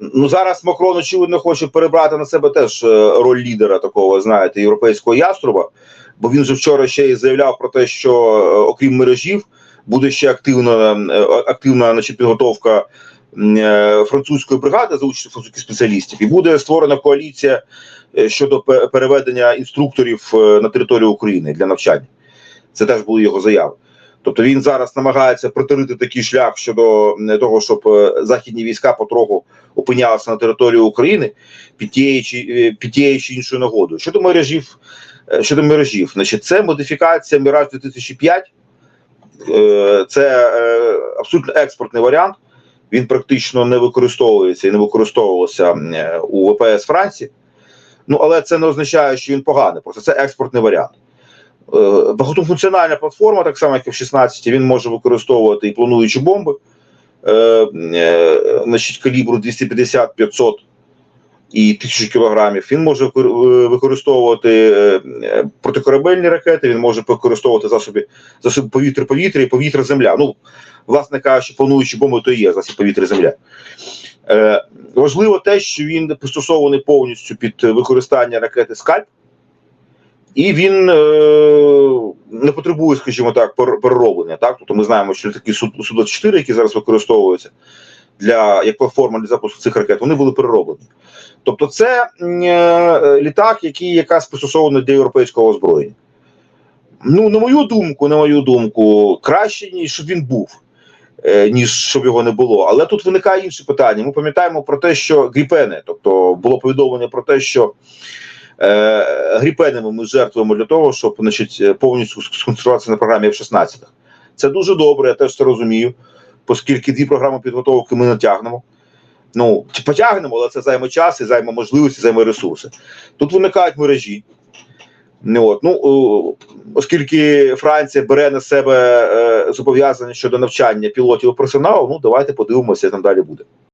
Ну зараз Макрон очевидно хоче перебрати на себе теж е, роль лідера такого, знаєте, європейського яструба. Бо він же вчора ще й заявляв про те, що е, окрім мережів буде ще активна е, активна значить, підготовка е, французької бригади за участю французьких спеціалістів, і буде створена коаліція е, щодо переведення інструкторів е, на територію України для навчання. Це теж були його заяви. Тобто він зараз намагається протирити такий шлях щодо того, щоб е, західні війська потроху опинялися на території України під тією чи е, під тією чи іншою нагодою. Щодо мережів, е, щодо мережів, значить, це модифікація Міраж 2005. Е, Це абсолютно експортний варіант. Він практично не використовується і не використовувався у ВПС Франції. Ну але це не означає, що він поганий. Просто це експортний варіант. Е, Багатофункціональна платформа, так само як і в 16, він може використовувати і плануючі бомби, е, е, значить, калібру 250-500 і 1000 кілограмів. Він може використовувати протикорабельні ракети, він може використовувати засоби, засоби повітря-повітря і повітря-земля. Ну, власне кажучи, плануючі бомби то і є засіб повітря-земля. Важливо те, що він пристосований повністю під використання ракети Скальп, і він е, не потребує, скажімо так, перероблення. Так? Тобто ми знаємо, що такі Су-24, які зараз використовуються для як платформа для запуску цих ракет, вони були перероблені. Тобто, це е, літак, який якраз пристосований для європейського озброєння. Ну, на мою думку, на мою думку, краще, ніж щоб він був, е, ніж щоб його не було. Але тут виникає інше питання. Ми пам'ятаємо про те, що гріпени, тобто було повідомлення про те, що гріпенами ми жертвуємо для того, щоб значить, е, повністю сконцентруватися на програмі F-16. Це дуже добре, я теж це розумію, оскільки дві програми підготовки ми не тягнемо. Ну, потягнемо, але це займе час, і займе можливості, займе ресурси. Тут виникають мережі. Ну, от, ну, оскільки Франція бере на себе е, зобов'язання щодо навчання пілотів і персоналу, ну давайте подивимося, як там далі буде.